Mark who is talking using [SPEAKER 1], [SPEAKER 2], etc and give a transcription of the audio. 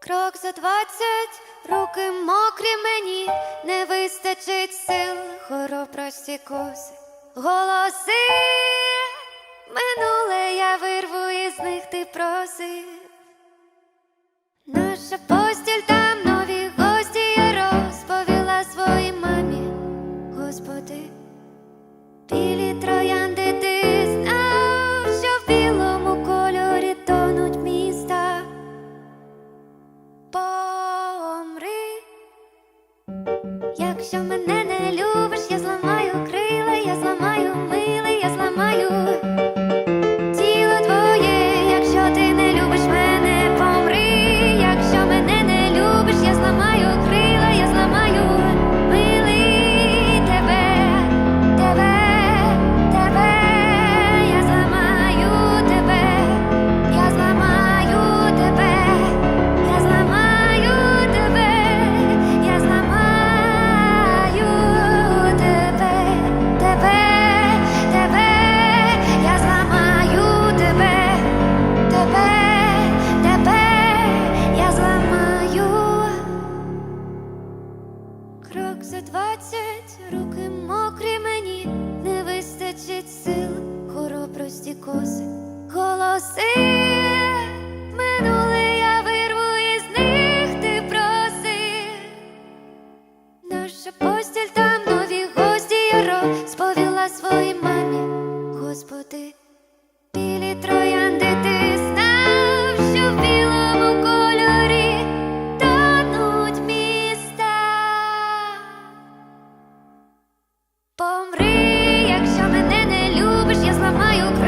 [SPEAKER 1] Крок за двадцять руки мокрі мені, не вистачить сил, хоробрості коси, голоси минуле я вирву із них ти проси. Наша Якщо мене не любиш, я зламаю. крок за двадцять, руки мокрі мені, не вистачить сил, хоробрості коси, голоси. Минули я вирву із них ти проси, наша постіль там нові гості яро сповіла своїй мамі, Господи. Помри, якщо мене не любиш, я зламаю кров.